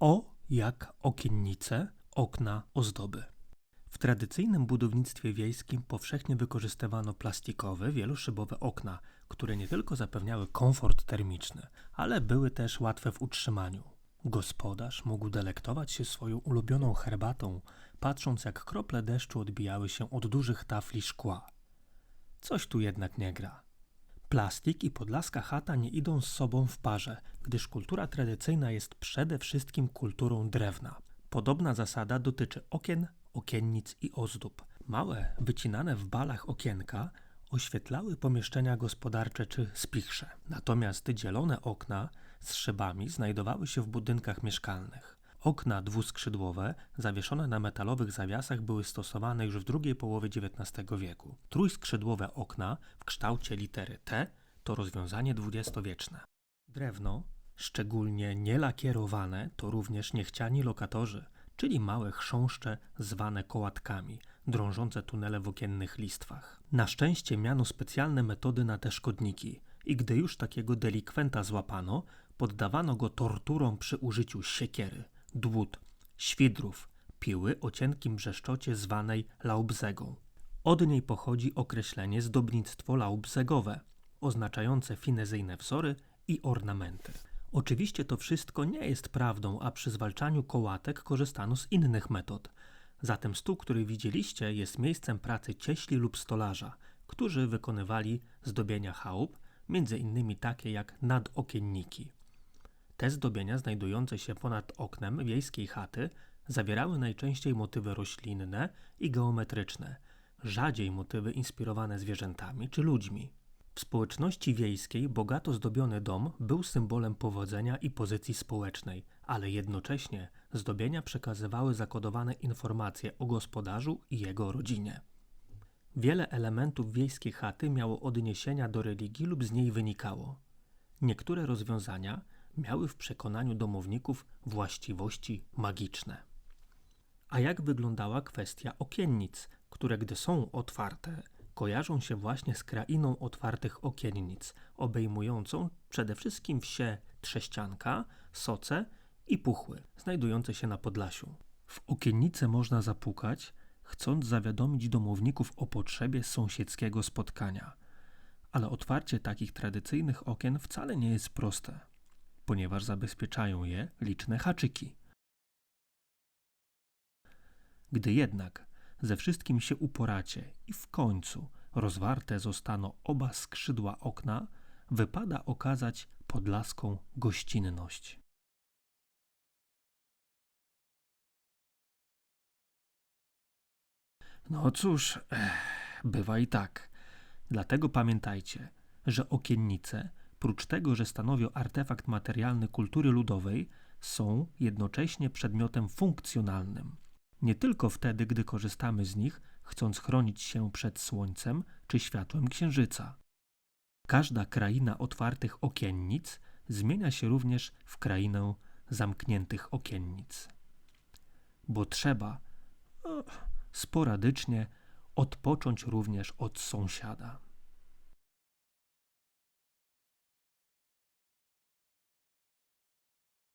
O jak okiennice, okna, ozdoby. W tradycyjnym budownictwie wiejskim powszechnie wykorzystywano plastikowe, wieloszybowe okna, które nie tylko zapewniały komfort termiczny, ale były też łatwe w utrzymaniu. Gospodarz mógł delektować się swoją ulubioną herbatą, patrząc jak krople deszczu odbijały się od dużych tafli szkła. Coś tu jednak nie gra. Plastik i podlaska chata nie idą z sobą w parze, gdyż kultura tradycyjna jest przede wszystkim kulturą drewna. Podobna zasada dotyczy okien, okiennic i ozdób. Małe, wycinane w balach okienka oświetlały pomieszczenia gospodarcze czy spichrze. Natomiast dzielone okna z szybami znajdowały się w budynkach mieszkalnych. Okna dwuskrzydłowe, zawieszone na metalowych zawiasach, były stosowane już w drugiej połowie XIX wieku. Trójskrzydłowe okna w kształcie litery T to rozwiązanie dwudziestowieczne. Drewno, szczególnie nielakierowane, to również niechciani lokatorzy, czyli małe chrząszcze zwane kołatkami, drążące tunele w okiennych listwach. Na szczęście miano specjalne metody na te szkodniki i gdy już takiego delikwenta złapano, poddawano go torturom przy użyciu siekiery, dłut, świdrów, piły o cienkim brzeszczocie zwanej laubzegą. Od niej pochodzi określenie zdobnictwo laubzegowe, oznaczające finezyjne wzory i ornamenty. Oczywiście to wszystko nie jest prawdą, a przy zwalczaniu kołatek korzystano z innych metod. Zatem stół, który widzieliście, jest miejscem pracy cieśli lub stolarza, którzy wykonywali zdobienia chałup, między innymi takie jak nadokienniki. Te zdobienia znajdujące się ponad oknem wiejskiej chaty zawierały najczęściej motywy roślinne i geometryczne, rzadziej motywy inspirowane zwierzętami czy ludźmi. W społeczności wiejskiej bogato zdobiony dom był symbolem powodzenia i pozycji społecznej, ale jednocześnie zdobienia przekazywały zakodowane informacje o gospodarzu i jego rodzinie. Wiele elementów wiejskiej chaty miało odniesienia do religii lub z niej wynikało. Niektóre rozwiązania miały w przekonaniu domowników właściwości magiczne. A jak wyglądała kwestia okiennic, które gdy są otwarte, kojarzą się właśnie z krainą otwartych okiennic, obejmującą przede wszystkim wsie Trześcianka, Soce i Puchły, znajdujące się na Podlasiu. W okiennice można zapukać, chcąc zawiadomić domowników o potrzebie sąsiedzkiego spotkania. Ale otwarcie takich tradycyjnych okien wcale nie jest proste, ponieważ zabezpieczają je liczne haczyki. Gdy jednak ze wszystkim się uporacie i w końcu rozwarte zostaną oba skrzydła okna, wypada okazać podlaską gościnność. No cóż, bywa i tak. Dlatego pamiętajcie, że okiennice, prócz tego, że stanowią artefakt materialny kultury ludowej, są jednocześnie przedmiotem funkcjonalnym. Nie tylko wtedy, gdy korzystamy z nich, chcąc chronić się przed słońcem czy światłem księżyca. Każda kraina otwartych okiennic zmienia się również w krainę zamkniętych okiennic. Bo trzeba sporadycznie odpocząć również od sąsiada.